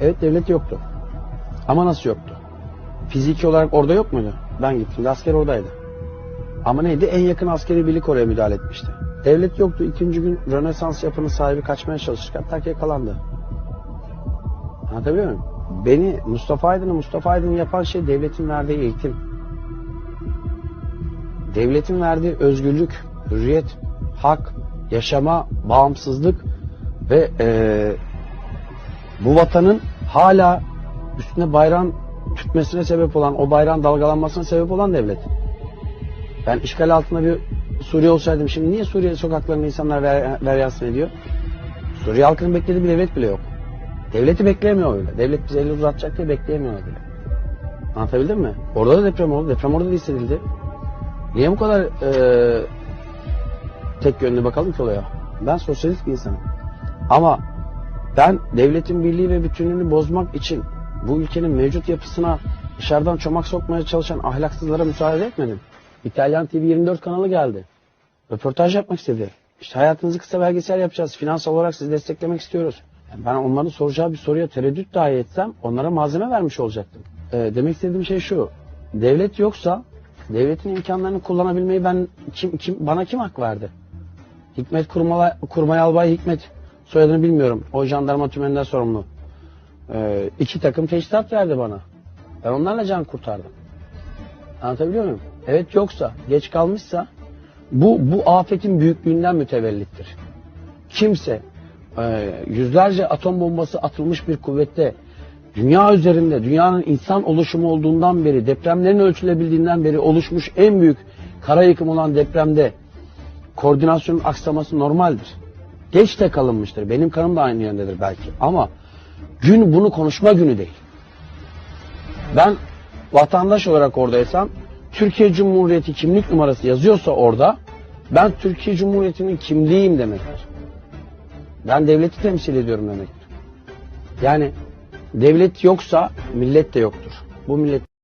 Evet devlet yoktu. Ama nasıl yoktu? Fiziki olarak orada yok muydu? Ben gittim. Asker oradaydı. Ama neydi? En yakın askeri birlik oraya müdahale etmişti. Devlet yoktu. İkinci gün Rönesans yapının sahibi kaçmaya çalışırken tak yakalandı. Anlatabiliyor muyum? Beni Mustafa Aydın'ı Mustafa Aydın'ı yapan şey devletin verdiği eğitim. Devletin verdiği özgürlük, hürriyet, hak, yaşama, bağımsızlık ve eee, bu vatanın hala üstüne bayrağın tütmesine sebep olan, o bayrağın dalgalanmasına sebep olan devlet. Ben işgal altında bir Suriye olsaydım şimdi niye Suriye sokaklarında insanlar ver, veryansın ediyor? Suriye halkının beklediği bir devlet bile yok. Devleti bekleyemiyor öyle. Devlet bize eli uzatacak diye bekleyemiyor öyle. Anlatabildim mi? Orada da deprem oldu. Deprem orada da hissedildi. Niye bu kadar eee tek yönlü bakalım ki olaya? Ben sosyalist bir insanım. Ama ben devletin birliği ve bütünlüğünü bozmak için bu ülkenin mevcut yapısına dışarıdan çomak sokmaya çalışan ahlaksızlara müsaade etmedim. İtalyan TV 24 kanalı geldi. Röportaj yapmak istedi. İşte hayatınızı kısa belgesel yapacağız. Finansal olarak sizi desteklemek istiyoruz. Yani ben onların soracağı bir soruya tereddüt dahi etsem onlara malzeme vermiş olacaktım. Ee, demek istediğim şey şu. Devlet yoksa devletin imkanlarını kullanabilmeyi ben kim, kim bana kim hak verdi? Hikmet Kurmala, Kurmay Albay Hikmet soyadını bilmiyorum. O jandarma tümeninden sorumlu. Ee, iki takım teşhisat verdi bana. Ben onlarla can kurtardım. Anlatabiliyor muyum? Evet yoksa, geç kalmışsa bu, bu afetin büyüklüğünden mütevellittir. Kimse e, yüzlerce atom bombası atılmış bir kuvvette dünya üzerinde, dünyanın insan oluşumu olduğundan beri, depremlerin ölçülebildiğinden beri oluşmuş en büyük kara yıkım olan depremde koordinasyonun aksaması normaldir. Geç de kalınmıştır. Benim kanım da aynı yöndedir belki. Ama gün bunu konuşma günü değil. Ben vatandaş olarak oradaysam Türkiye Cumhuriyeti kimlik numarası yazıyorsa orada ben Türkiye Cumhuriyeti'nin kimliğiyim demektir. Ben devleti temsil ediyorum demektir. Yani devlet yoksa millet de yoktur. Bu millet